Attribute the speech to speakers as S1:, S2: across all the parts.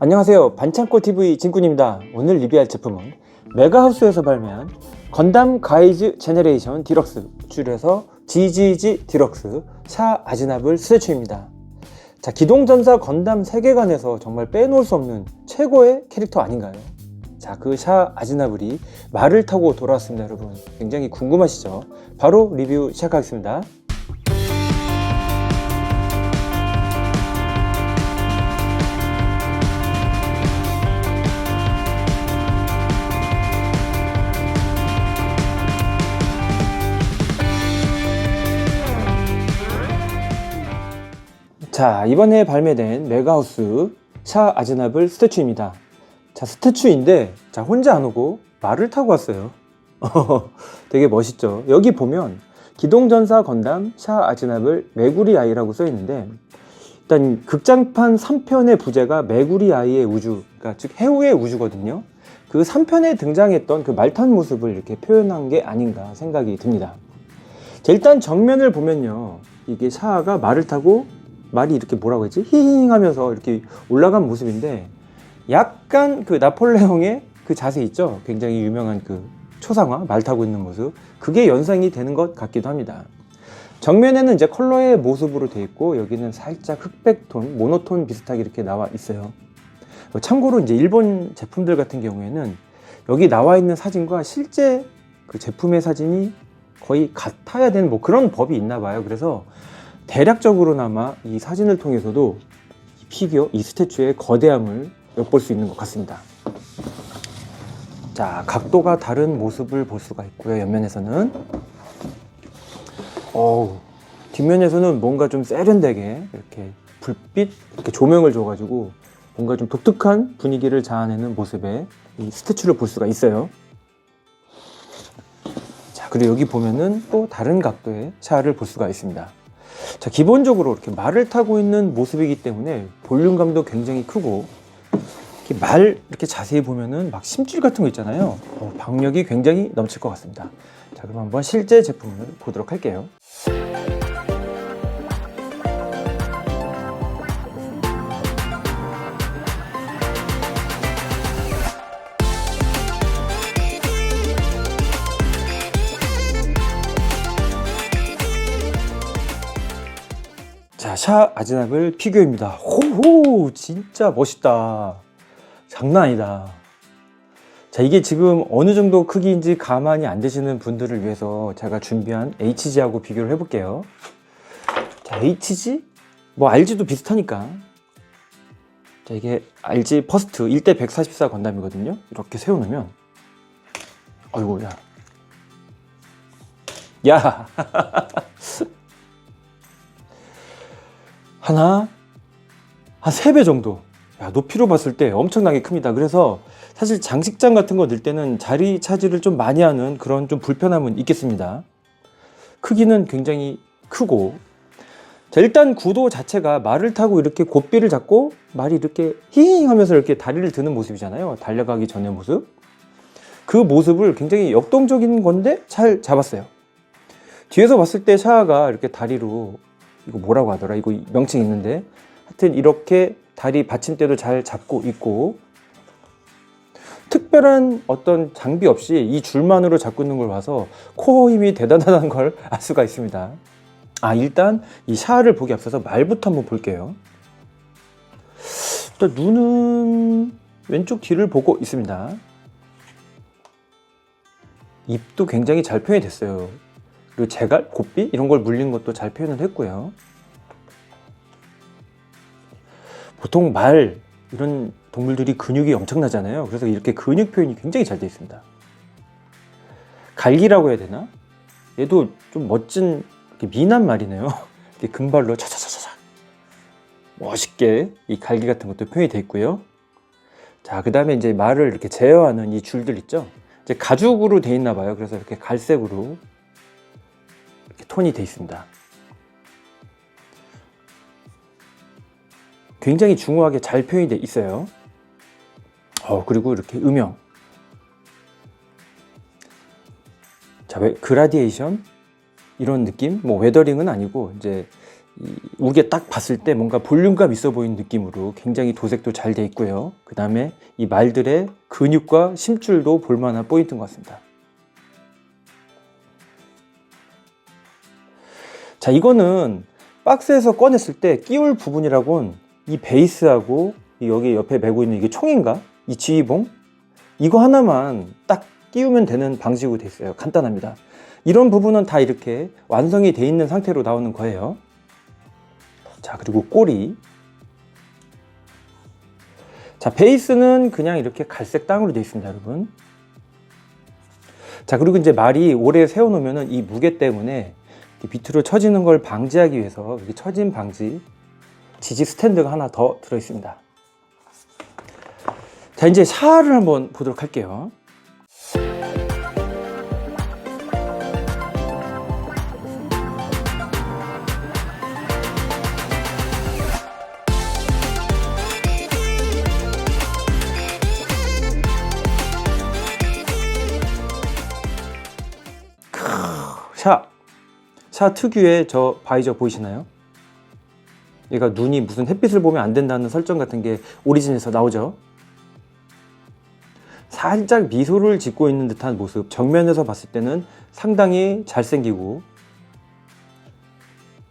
S1: 안녕하세요. 반창고 TV 진꾼입니다. 오늘 리뷰할 제품은 메가하우스에서 발매한 건담 가이즈 제네레이션 디럭스 줄여서 GGG 디럭스 샤 아즈나블 스태츄입니다. 자 기동전사 건담 세계관에서 정말 빼놓을 수 없는 최고의 캐릭터 아닌가요? 자 그 샤 아즈나블이 말을 타고 돌아왔습니다 여러분. 굉장히 궁금하시죠? 바로 리뷰 시작하겠습니다 자 이번에 발매된 메가하우스 샤 아즈나블 스태츄입니다. 자 스태츄인데 자 혼자 안 오고 말을 타고 왔어요. 되게 멋있죠? 여기 보면 기동전사 건담 샤 아즈나블 메구리 아이라고 써 있는데 일단 극장판 3편의 부제가 메구리 아이의 우주 그러니까 즉 해우의 우주거든요. 그 3편에 등장했던 그 말탄 모습을 이렇게 표현한 게 아닌가 생각이 듭니다. 자, 일단 정면을 보면요. 이게 샤가 말을 타고 말이 이렇게 뭐라고 했지? 히힝 하면서 이렇게 올라간 모습인데 약간 그 나폴레옹의 그 자세 있죠? 굉장히 유명한 그 초상화 말 타고 있는 모습 그게 연상이 되는 것 같기도 합니다. 정면에는 이제 컬러의 모습으로 되어 있고 여기는 살짝 흑백 톤, 모노톤 비슷하게 이렇게 나와 있어요. 참고로 이제 일본 제품들 같은 경우에는 여기 나와 있는 사진과 실제 그 제품의 사진이 거의 같아야 되는 뭐 그런 법이 있나 봐요. 그래서 대략적으로나마 이 사진을 통해서도 이 피규어, 이 스태츄의 거대함을 엿볼 수 있는 것 같습니다. 자, 각도가 다른 모습을 볼 수가 있고요. 옆면에서는 어우, 뒷면에서는 뭔가 좀 세련되게 이렇게 불빛, 이렇게 조명을 줘가지고 뭔가 좀 독특한 분위기를 자아내는 모습의 이 스태츄를 볼 수가 있어요. 자, 그리고 여기 보면은 또 다른 각도의 샤를 볼 수가 있습니다. 자, 기본적으로 이렇게 말을 타고 있는 모습이기 때문에 볼륨감도 굉장히 크고 이렇게 말 이렇게 자세히 보면은 막 심줄 같은 거 있잖아요. 어, 박력이 굉장히 넘칠 것 같습니다. 자, 그럼 한번 실제 제품을 보도록 할게요. 자, 샤 아즈나블 피규어입니다. 호호, 진짜 멋있다. 장난 아니다. 자, 이게 지금 어느 정도 크기인지 가만히 안 되시는 분들을 위해서 제가 준비한 HG하고 비교를 해볼게요. 자, HG? 뭐 RG도 비슷하니까. 자, 이게 RG 퍼스트 1대 144 건담이거든요. 이렇게 세워놓으면. 어이구, 야. 야! 하나, 한세배 정도. 야, 높이로 봤을 때 엄청나게 큽니다. 그래서 사실 장식장 같은 거 넣을 때는 자리 차지를 좀 많이 하는 그런 좀 불편함은 있겠습니다. 크기는 굉장히 크고. 자, 일단 구도 자체가 말을 타고 이렇게 고삐를 잡고 말이 이렇게 히잉 하면서 이렇게 다리를 드는 모습이잖아요. 달려가기 전의 모습. 그 모습을 굉장히 역동적인 건데 잘 잡았어요. 뒤에서 봤을 때 샤아가 이렇게 다리로 이거 뭐라고 하더라? 이거 명칭 있는데 하여튼 이렇게 다리 받침대도 잘 잡고 있고 특별한 어떤 장비 없이 이 줄만으로 잡고 있는 걸 봐서 코어 힘이 대단하다는 걸 알 수가 있습니다. 아 일단 이 샤를 보기 앞서서 말부터 한번 볼게요. 일단 눈은 왼쪽 뒤를 보고 있습니다. 입도 굉장히 잘 표현이 됐어요. 그리고 제갈, 고삐 이런 걸 물린 것도 잘 표현을 했고요. 보통 말 이런 동물들이 근육이 엄청나잖아요. 그래서 이렇게 근육 표현이 굉장히 잘 되어 있습니다. 갈기라고 해야 되나? 얘도 좀 멋진 미남 말이네요. 이렇게 금발로 차차차차차 멋있게 이 갈기 같은 것도 표현이 되어 있고요. 자, 그 다음에 이제 말을 이렇게 제어하는 이 줄들 있죠. 이제 가죽으로 되어 있나 봐요. 그래서 이렇게 갈색으로 톤이 되어 있습니다. 굉장히 중후하게 잘 표현이 돼 있어요. 어, 그리고 이렇게 음영. 자, 왜 그라디에이션 이런 느낌? 뭐 웨더링은 아니고 이제 이 우게 딱 봤을 때 뭔가 볼륨감 있어 보이는 느낌으로 굉장히 도색도 잘 돼 있고요. 그 다음에 이 말들의 근육과 심줄도 볼만한 포인트인 것 같습니다. 자, 이거는 박스에서 꺼냈을 때 끼울 부분이라곤 이 베이스하고 이 여기 옆에 메고 있는 이게 총인가? 이 지휘봉? 이거 하나만 딱 끼우면 되는 방식으로 돼 있어요. 간단합니다. 이런 부분은 다 이렇게 완성이 돼 있는 상태로 나오는 거예요. 자, 그리고 꼬리. 자, 베이스는 그냥 이렇게 갈색 땅으로 되어 있습니다, 여러분. 자, 그리고 이제 말이 오래 세워놓으면 이 무게 때문에 밑으로 처지는 걸 방지하기 위해서 이렇게 처짐 방지 지지 스탠드가 하나 더 들어 있습니다. 자, 이제 샤를 한번 보도록 할게요. 샤 특유의 저 바이저 보이시나요? 얘가 눈이 무슨 햇빛을 보면 안 된다는 설정 같은 게 오리진에서 나오죠. 살짝 미소를 짓고 있는 듯한 모습 정면에서 봤을 때는 상당히 잘생기고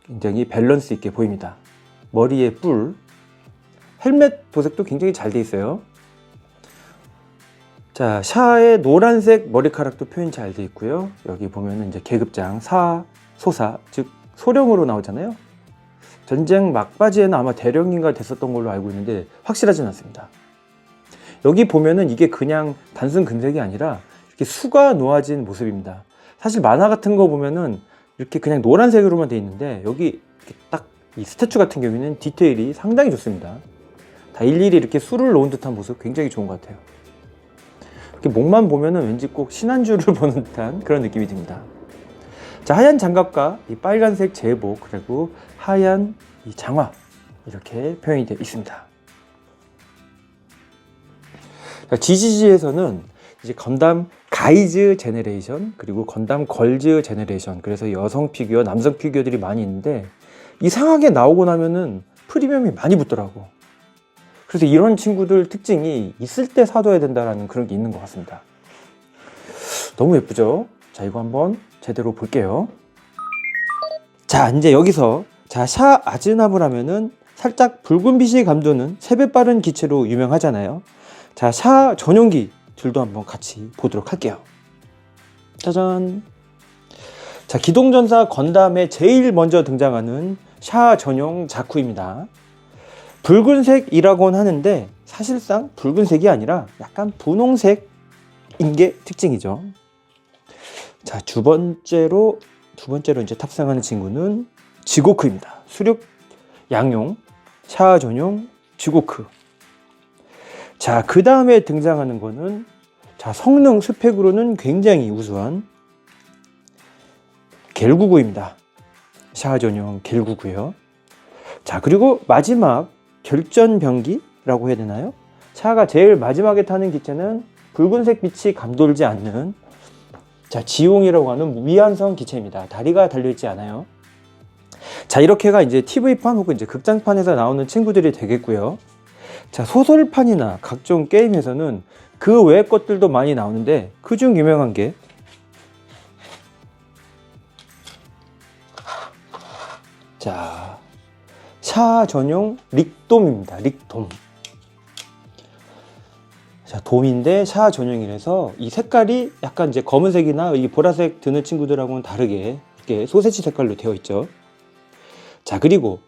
S1: 굉장히 밸런스 있게 보입니다. 머리에 뿔, 헬멧 도색도 굉장히 잘 돼 있어요. 자, 샤의 노란색 머리카락도 표현 잘 돼 있고요. 여기 보면은 이제 계급장 사, 소사, 즉 소령으로 나오잖아요. 전쟁 막바지에는 아마 대령인가 됐었던 걸로 알고 있는데 확실하진 않습니다. 여기 보면은 이게 그냥 단순 금색이 아니라 이렇게 수가 놓아진 모습입니다. 사실 만화 같은 거 보면은 이렇게 그냥 노란색으로만 돼 있는데 여기 딱 이 스태츄 같은 경우에는 디테일이 상당히 좋습니다. 다 일일이 이렇게 수를 놓은 듯한 모습 굉장히 좋은 것 같아요. 이렇게 목만 보면은 왠지 꼭 신한주를 보는 듯한 그런 느낌이 듭니다. 자, 하얀 장갑과 이 빨간색 제복 그리고 하얀 이 장화 이렇게 표현이 되어 있습니다. 자, GGG에서는 이제 건담 가이즈 제네레이션 그리고 건담 걸즈 제네레이션 그래서 여성 피규어, 남성 피규어들이 많이 있는데 이상하게 나오고 나면은 프리미엄이 많이 붙더라고. 그래서 이런 친구들 특징이 있을 때 사둬야 된다라는 그런 게 있는 것 같습니다. 너무 예쁘죠? 자, 이거 한번 제대로 볼게요. 자, 이제 여기서 자, 샤 아즈나블 하면은 살짝 붉은 빛이 감도는 세배 빠른 기체로 유명하잖아요. 자, 샤 전용기들도 한번 같이 보도록 할게요. 짜잔. 자, 기동전사 건담에 제일 먼저 등장하는 샤 전용 자쿠입니다. 붉은색이라고는 하는데 사실상 붉은색이 아니라 약간 분홍색인 게 특징이죠. 자, 두 번째로 두 번째로 이제 탑승하는 친구는 지고크입니다. 수륙 양용 샤 전용 지고크. 자, 그 다음에 등장하는 거는 자, 성능 스펙으로는 굉장히 우수한 겔구구입니다. 샤 전용 겔구구요. 자, 그리고 마지막 결전 병기라고 해야 되나요? 차가 제일 마지막에 타는 기체는 붉은색 빛이 감돌지 않는 자, 지용이라고 하는 위안성 기체입니다. 다리가 달려있지 않아요. 자, 이렇게가 이제 TV판 혹은 이제 극장판에서 나오는 친구들이 되겠고요. 자, 소설판이나 각종 게임에서는 그 외의 것들도 많이 나오는데 그중 유명한 게 자, 샤 전용 릭돔입니다. 릭돔. 자, 돔인데 샤 전용이라서 이 색깔이 약간 이제 검은색이나 이 보라색 드는 친구들하고는 다르게 이렇게 소세지 색깔로 되어 있죠. 자, 그리고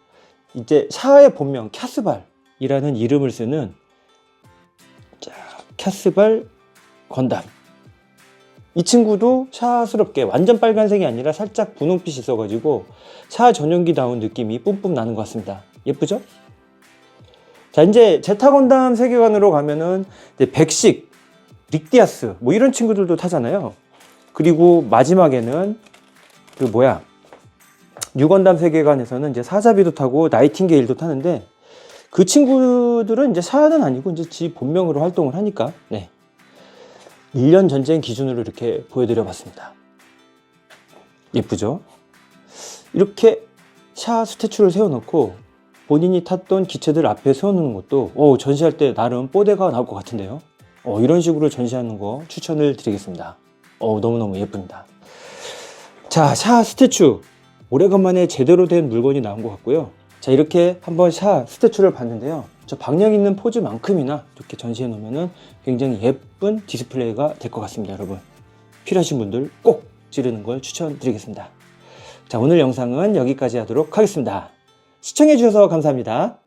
S1: 이제 샤의 본명 캬스발이라는 이름을 쓰는 자, 캬스발 건담. 이 친구도 샤스럽게 완전 빨간색이 아니라 살짝 분홍빛이 있어가지고 샤 전용기다운 느낌이 뿜뿜 나는 것 같습니다. 예쁘죠? 자 이제 제타 건담 세계관으로 가면은 이제 백식, 릭디아스 뭐 이런 친구들도 타잖아요. 그리고 마지막에는 그 뭐야 뉴건담 세계관에서는 이제 사자비도 타고 나이팅게일도 타는데 그 친구들은 이제 샤는 아니고 이제 지 본명으로 활동을 하니까 네. 1년 전쟁 기준으로 이렇게 보여드려 봤습니다. 예쁘죠? 이렇게 샤 스태츄를 세워놓고 본인이 탔던 기체들 앞에 세워놓는 것도 어, 전시할 때 나름 뽀대가 나올 것 같은데요. 어, 이런 식으로 전시하는 거 추천을 드리겠습니다. 어, 너무너무 예쁩니다. 자, 샤 스태츄. 오래간만에 제대로 된 물건이 나온 것 같고요. 자, 이렇게 한번 샤 스태츄를 봤는데요. 저 박력 있는 포즈만큼이나 이렇게 전시해 놓으면 굉장히 예쁜 디스플레이가 될 것 같습니다, 여러분. 필요하신 분들 꼭 찌르는 걸 추천드리겠습니다. 자, 오늘 영상은 여기까지 하도록 하겠습니다. 시청해 주셔서 감사합니다.